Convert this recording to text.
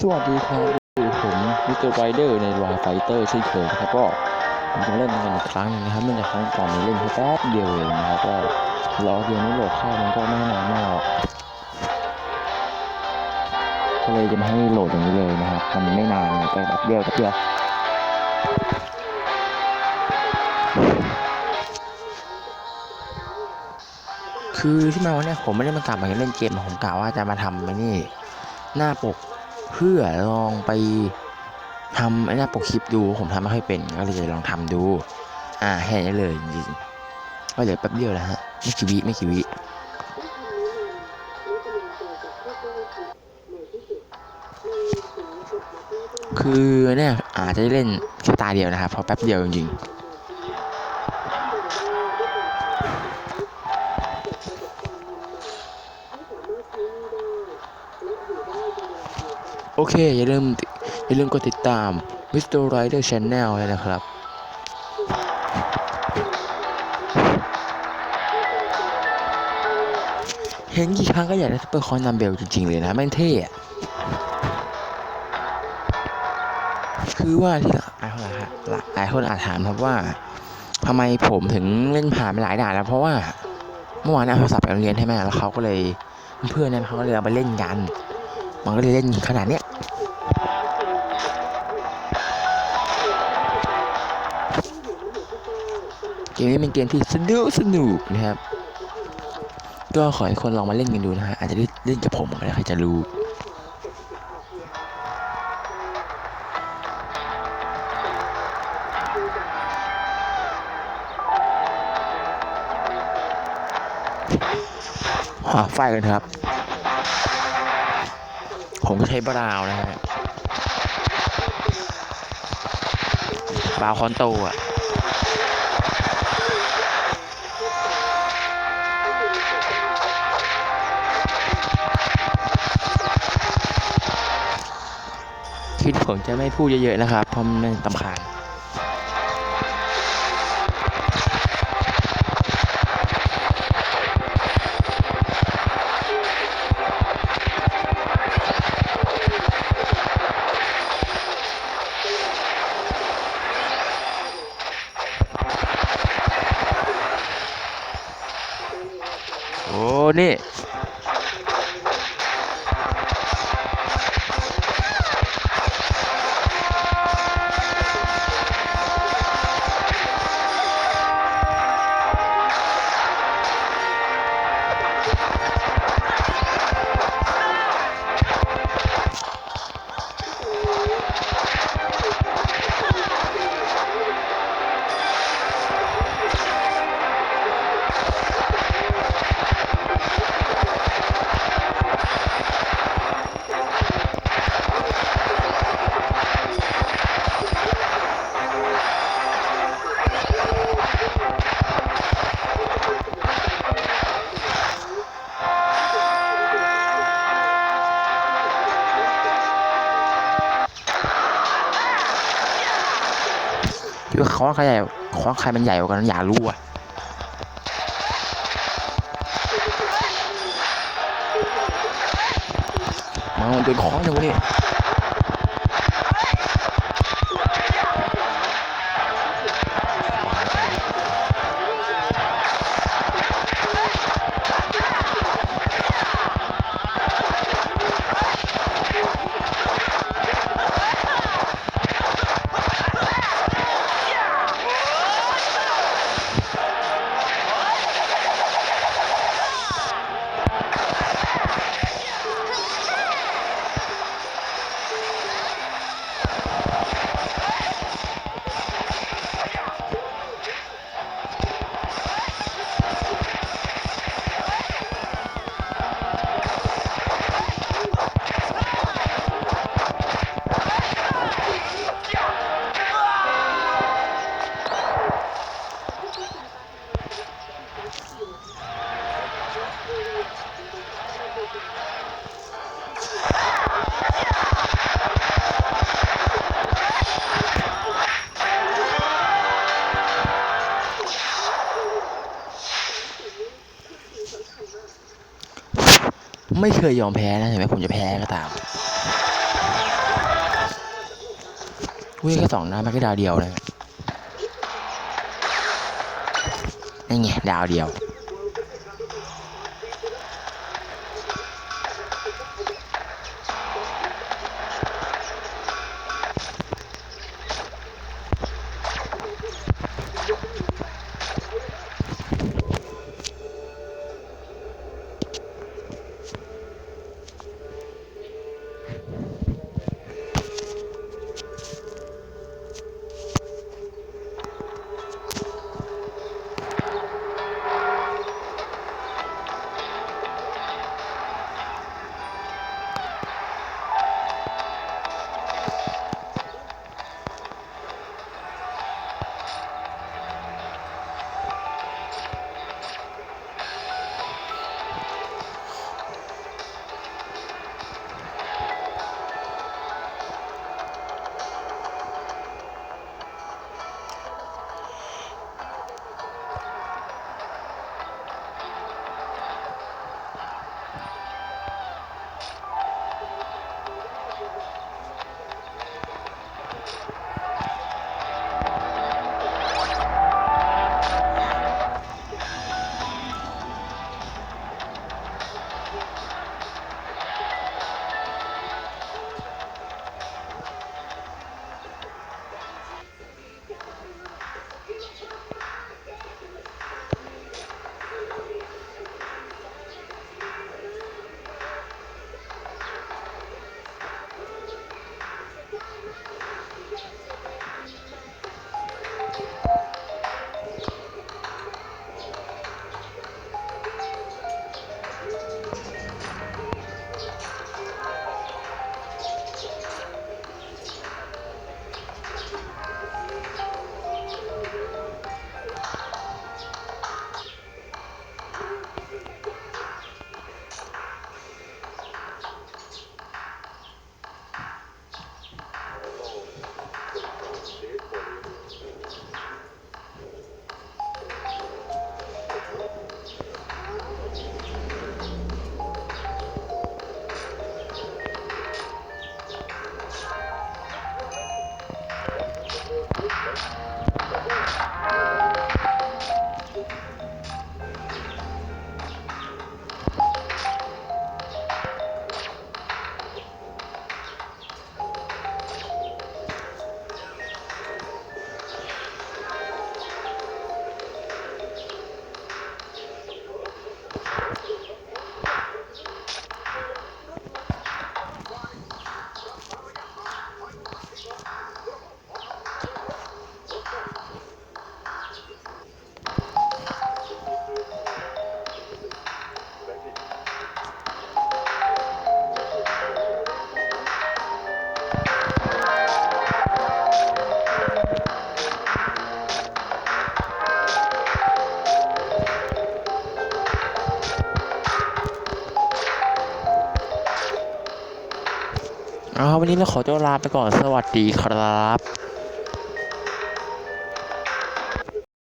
สวัสดีครับอยู่ผมมิสเตอร์ไรเดอร์ในวายไฟเตอร์เช่นเคยนะครับก็ผมจะเล่นกันอีกครั้งหนึงนะครับเนื่อจากครั้งก่อนนี่ยเล่นแค่แป๊บเดียวเองนะครับก็รอเดียวนี้โหลดเข้ามันก็ไม่นานมากก็เลยจะมาให้โหลดอย่างนี้เลยนะครับมันไม่นานเลยก็แบบเดียวแป๊บเดียวคือที่มาวันนี้ผมไม่ได้มากลับมาเล่นเกมผมกะว่าจะมาทำไอ้นี่ หน้าปก พื่อลองไปทำไอ้หน้าปกคลิปดูผมทำไม่ค่อยเป็นก็เลยจะลองทำดู อ่าแค่นี้เลยจริงๆก็เหลือแป๊บเดียวแล้วฮะไม่กี่วิไม่กี่วิคือเนี่ยอาจจะเล่นแค่ตาเดียวนะครับเพราะแป๊บเดียวจริงๆ โอเค อย่าลืมอย่าลืมกดติดตาม Mr. Rider Channel เลยนะครับ เห็นกี่ครั้งก็อยากได้ซุปเปอร์คอนนัมเบลจริงๆเลยนะ แม่งเท่อะคือว่าที่หลายคนอะหลายคนอาจถามครับว่าทำไมผมถึงเล่นผ่านไปหลายด่านแล้วเพราะว่าเมื่อวานเอาโทรศัพท์ไปโรงเรียนใช่ไหมแล้วเขาก็เลยเพื่อนเนี่ยเขาก็เลยเอาไปเล่นกัน มันก็เลยเล่นขนาดเนี้ย เกมนี้เป็นเกมที่สนุกสนุกนะครับ ก็ขอให้คนลองมาเล่นกันดูนะฮะ อาจจะเล่นกับผมก็ได้ใครจะรู้หาไฟกันครับ ผมก็ใช้บราวนะฮะบราวน์คอนโตอะ คิดผมจะไม่พูดเยอะๆนะครับเพราะมันตำคาญโอ้นี่ พี่ว่าเขาว่าใครใหญ่เขาว่าใครมันใหญ่กว่ากันอย่ารู้อะมาโดนคล้องเลยนี่ ไม่เคยยอมแพ้นะถึไหมผมจะแพ้ก็ตามวิ่งแค่สองนะไม่แค่ดาวเดียวเลยนี่ไงดาวเดียว เอาครับวันนี้เราขอตัวลาไปก่อนสวัสดีครับ